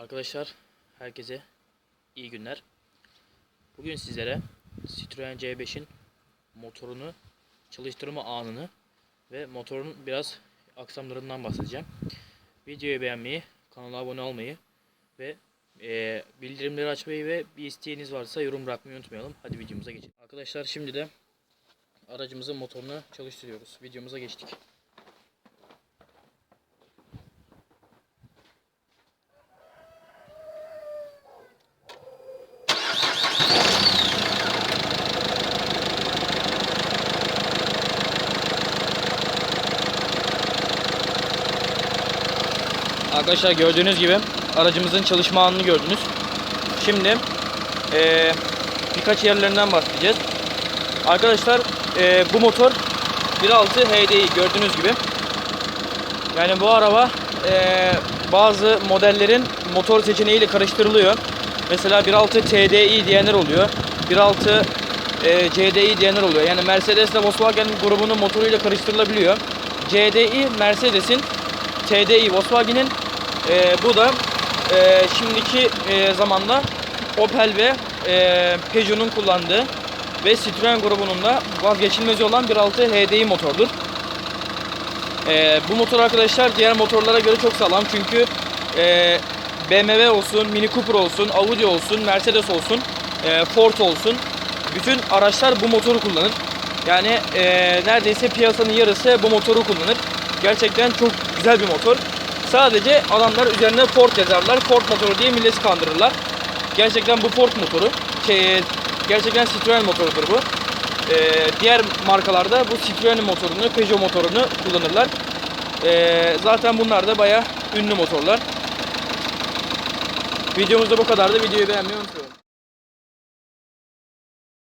Arkadaşlar herkese iyi günler. Bugün sizlere Citroen C5'in motorunu çalıştırma anını ve motorun biraz aksamlarından bahsedeceğim. Videoyu beğenmeyi, kanala abone olmayı ve eee, bildirimleri açmayı ve bir isteğiniz varsa yorum bırakmayı unutmayalım. Hadi videomuza geçelim. Arkadaşlar şimdi de aracımızın motorunu çalıştırıyoruz. Videomuza geçtik. Arkadaşlar gördüğünüz gibi aracımızın çalışma anını gördünüz. Şimdi eee, birkaç yerlerinden bahsedeceğiz. Arkadaşlar eee, bu motor 1.6 HDI gördüğünüz gibi. Yani bu araba eee, bazı modellerin motor seçeneğiyle karıştırılıyor. Mesela 1.6 TDI diyenler oluyor. 1.6 eee, CDI diyenler oluyor. Yani Mercedes ile Volkswagen grubunun motoruyla karıştırılabiliyor. CDI Mercedes'in TDI Volkswagen'in eee, bu da eee, şimdiki eee, zamanda Opel ve eee, Peugeot'un kullandığı ve Citroen grubunun da vazgeçilmezi olan 1.6 HDI motordur. Eee, bu motor arkadaşlar diğer motorlara göre çok sağlam çünkü eee, BMW olsun, Mini Cooper olsun, Audi olsun, Mercedes olsun, eee, Ford olsun bütün araçlar bu motoru kullanır. Yani eee, neredeyse piyasanın yarısı bu motoru kullanır. Gerçekten çok güzel bir motor. Sadece adamlar üzerine Ford yazarlar. Ford motoru diye milleti kandırırlar. Gerçekten bu Ford motoru. Şey, gerçekten Citroen motorudur bu. Ee, diğer markalarda bu Citroen motorunu, Peugeot motorunu kullanırlar. Ee, zaten bunlar da bayağı ünlü motorlar. Videomuz da bu kadardı. Videoyu beğenmeyi unutmayın.